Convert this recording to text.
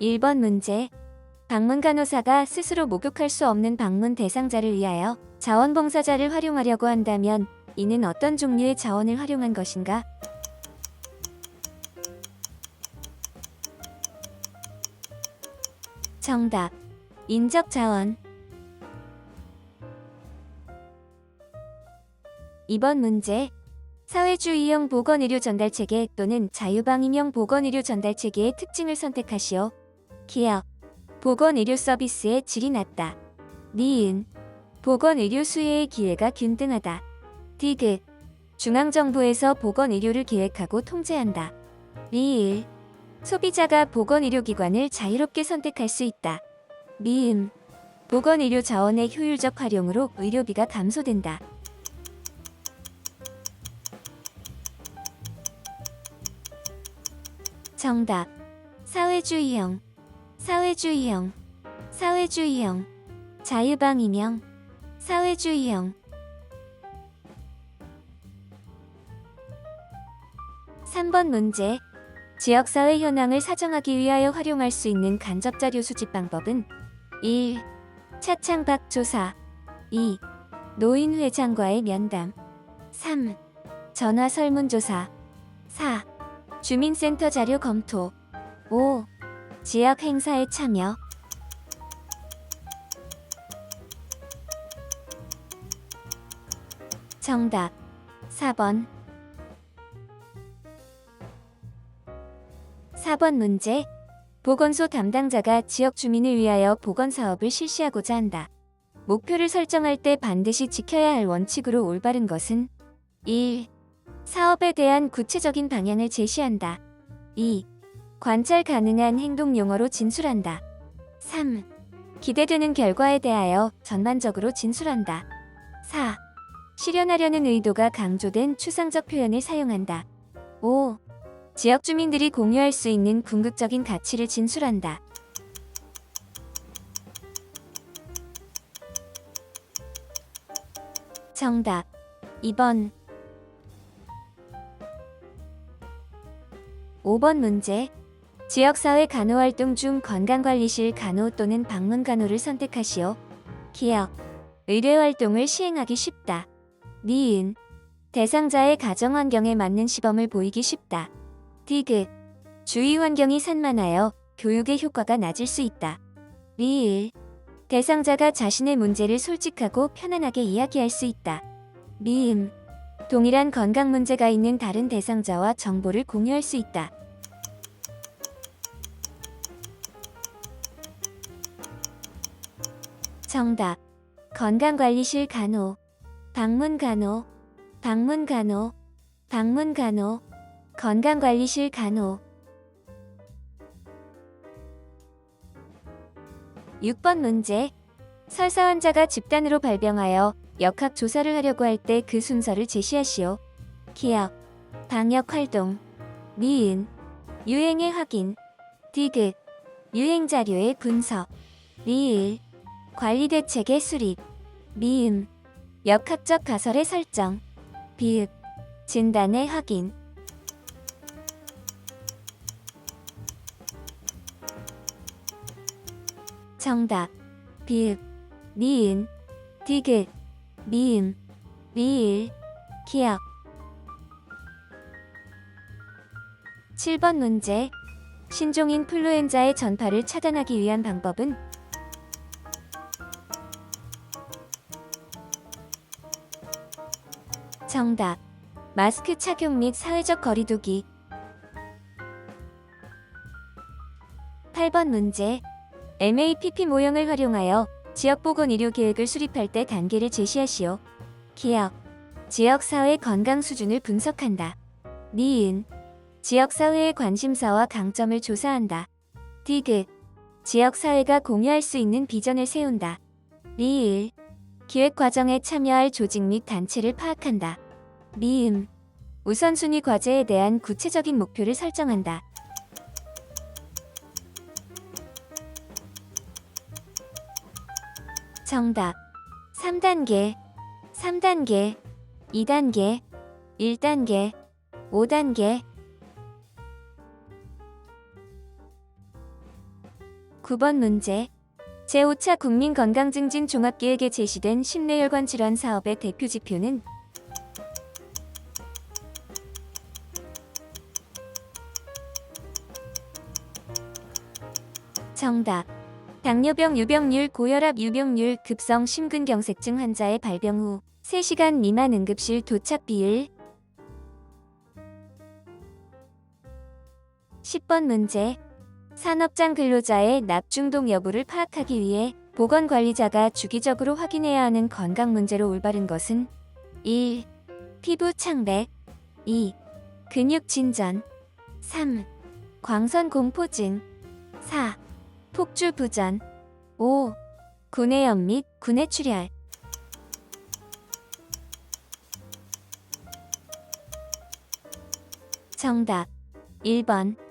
1번 문제. 방문 간호사가 스스로 목욕할 수 없는 방문 대상자를 위하여 자원봉사자를 활용하려고 한다면 이는 어떤 종류의 자원을 활용한 것인가? 정답. 인적 자원. 2번 문제. 사회주의형 보건의료 전달체계 또는 자유방임형 보건의료 전달체계의 특징을 선택하시오. 기업. 보건의료 서비스의 질이 낮다. 니은. 보건의료 수혜의 기회가 균등하다. 디귿. 중앙정부에서 보건의료를 계획하고 통제한다. 리을. 소비자가 보건의료기관을 자유롭게 선택할 수 있다. 미음. 보건의료 자원의 효율적 활용으로 의료비가 감소된다. 정답. 사회주의형. 사회주의형. 사회주의형. 자유방임형. 사회주의형. 3번 문제. 지역사회 현황을 사정하기 위하여 활용할 수 있는 간접자료 수집 방법은 1. 차창박 조사 2. 노인회장과의 면담 3. 전화 설문조사 4. 주민센터 자료 검토 5. 지역 행사에 참여 정답 4번 4번 문제 보건소 담당자가 지역 주민을 위하여 보건 사업을 실시하고자 한다. 목표를 설정할 때 반드시 지켜야 할 원칙으로 올바른 것은 1. 사업에 대한 구체적인 방향을 제시한다. 2. 관찰 가능한 행동 용어로 진술한다. 3. 기대되는 결과에 대하여 전반적으로 진술한다. 4. 실현하려는 의도가 강조된 추상적 표현을 사용한다. 5. 지역 주민들이 공유할 수 있는 궁극적인 가치를 진술한다. 정답 2번 5번 문제 지역사회 간호활동 중 건강관리실 간호 또는 방문 간호를 선택하시오. 기억 의료활동을 시행하기 쉽다. 니은 대상자의 가정환경에 맞는 시범을 보이기 쉽다. 디귿 주위 환경이 산만하여 교육의 효과가 낮을 수 있다. 리을 대상자가 자신의 문제를 솔직하고 편안하게 이야기할 수 있다. 미음 동일한 건강 문제가 있는 다른 대상자와 정보를 공유할 수 있다. 정답. 건강관리실 간호 방문 간호 방문 간호 방문 간호 건강관리실 간호. 6번 문제. 설사 환자가 집단으로 발병하여 역학 조사를 하려고 할 때 그 순서를 제시하시오. 기억, 방역 활동, 니은, 유행의 확인, 디귿, 유행 자료의 분석, 리을, 관리 대책의 수립, 미음, 역학적 가설의 설정, 비읍, 진단의 확인. 정답. 비읍, 니은, 디귿, 미음, 리을, 기억. 7번 문제. 신종 인 플루엔자의 전파를 차단하기 위한 방법은 정답. 마스크 착용 및 사회적 거리두기. 8번 문제. MAPP 모형을 활용하여 지역보건의료 계획을 수립할 때 단계를 제시하시오. 기억. 지역사회 건강 수준을 분석한다. 니은. 지역사회의 관심사와 강점을 조사한다. 디귿. 지역사회가 공유할 수 있는 비전을 세운다. 리을. 기획 과정에 참여할 조직 및 단체를 파악한다. 미음. 우선순위 과제에 대한 구체적인 목표를 설정한다. 정답 3단계 3단계 2단계 1단계 5단계 9번 문제. 제5차 국민건강증진 종합계획에 제시된 심뇌혈관 질환 사업의 대표 지표는 정답. 당뇨병 유병률, 고혈압 유병률, 급성 심근경색증 환자의 발병 후 3시간 미만 응급실 도착 비율 10번 문제. 산업장 근로자의 납중독 여부를 파악하기 위해 보건관리자가 주기적으로 확인해야 하는 건강 문제로 올바른 것은 1. 피부 창백 2. 근육 진전 3. 광선 공포증 4. 폭주 부전 5. 구내염 및 구내출혈 정답 1번